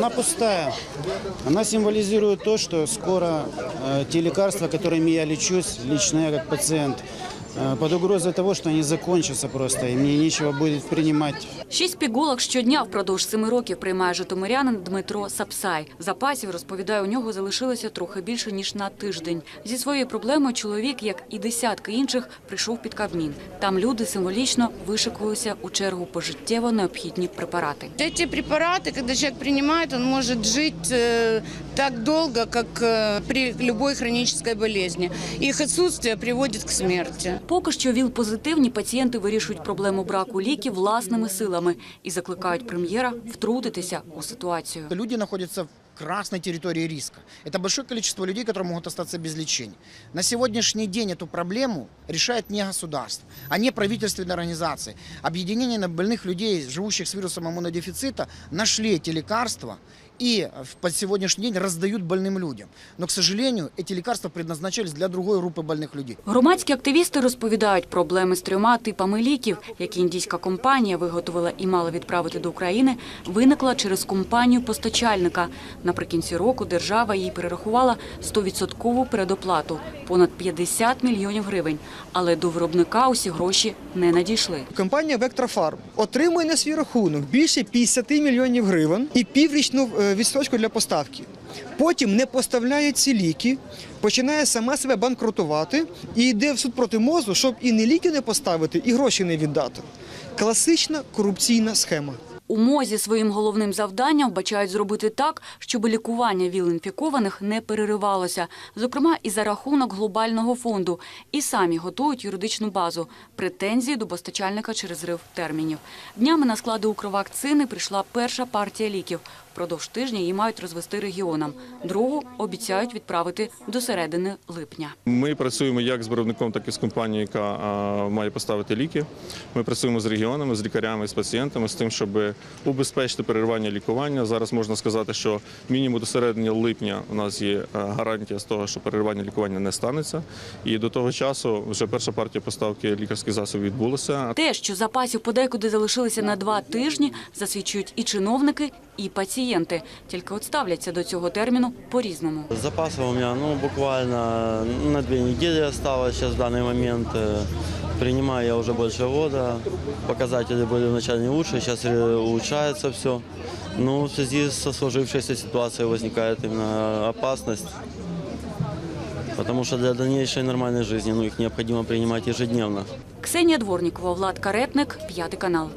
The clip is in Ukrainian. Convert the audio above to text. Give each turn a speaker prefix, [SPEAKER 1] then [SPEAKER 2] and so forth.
[SPEAKER 1] Она пустая. Она символизирует то, что скоро э, те лекарства, которыми я лечусь, лично я как пациент, э, под угрозой того, что они закончатся просто, и мне нечего будет принимать
[SPEAKER 2] Шість пігулок щодня впродовж семи років приймає житомирянин Дмитро Сапсай. Запасів, розповідає, у нього залишилося трохи більше, ніж на тиждень. Зі своєю проблемою чоловік, як і десятки інших, прийшов під Кабмін. Там люди символічно вишикувалися у чергу по життєво необхідні препарати.
[SPEAKER 3] Эти препараты, когда человек принимает, он может жить э, так долго, как э, при любой хронической болезни. Их отсутствие приводит к смерти.
[SPEAKER 2] Поки що ВІЛ-позитивні пацієнти вирішують проблему браку ліків власними силами і закликають прем'єра втрутитися у ситуацію.
[SPEAKER 4] Люди находятся в красной территории риска. Это большое количество людей, которые могут остаться без лечения. На сегодняшний день эту проблему решает не государство, а не правительственные организации. Объединение на больных людей, живущих с вирусом иммунодефицита, нашли эти лекарства и в- по сегодняшний день раздают больным людям. Но, к сожалению, эти лекарства предназначались для другой группы больных людей.
[SPEAKER 2] Громадські активісти розповідають проблеми з трьома типами ліків, які індійська компанія виготовила і мала відправити до України, виникла через компанію постачальника. Наприкінці року держава їй перерахувала 100% передоплату – понад 50 мільйонів гривень. Але до виробника усі гроші не надійшли.
[SPEAKER 5] Компанія Вектрофарм отримує на свій рахунок більше 50 мільйонів гривень і піврічну е, відстрочку для поставки. Потім не поставляє ці ліки, починає сама себе банкрутувати і йде в суд проти МОЗу, щоб і не ліки не поставити, і гроші не віддати. Класична корупційна схема.
[SPEAKER 2] У МОЗі своїм головним завданням вбачають зробити так, щоб лікування ВІЛ-інфікованих не переривалося, зокрема і за рахунок глобального фонду, і самі готують юридичну базу претензії до постачальника через зрив термінів. Днями на склади Укрвакцини прийшла перша партія ліків. Впродовж тижня її мають розвести регіонам. Другу обіцяють відправити до середини липня.
[SPEAKER 6] Ми працюємо як з виробником, так і з компанією, яка має поставити ліки. Ми працюємо з регіонами, з лікарями, з пацієнтами, з тим, щоб убезпечити переривання лікування. Зараз можна сказати, що мінімум до середини липня у нас є гарантія з того, що переривання лікування не станеться. І до того часу вже перша партія поставки лікарських засобів відбулася.
[SPEAKER 2] Те, що запасів подекуди залишилися на два тижні, засвідчують і чиновники, і пацієнти. Тільки от ставляться до цього терміну по-різному.
[SPEAKER 7] Запасов у меня ну, буквально на две недели осталось сейчас в данный момент. Э, Принимаю я уже больше года. Показатели были вначале не лучше, сейчас э, улучшается все. Ну, в связи со сложившейся ситуацией возникает именно опасность. Потому что для дальнейшей нормальной жизни ну, их необходимо принимать ежедневно.
[SPEAKER 2] Ксенія Дворнікова, Влад Каретник, п'ятий канал.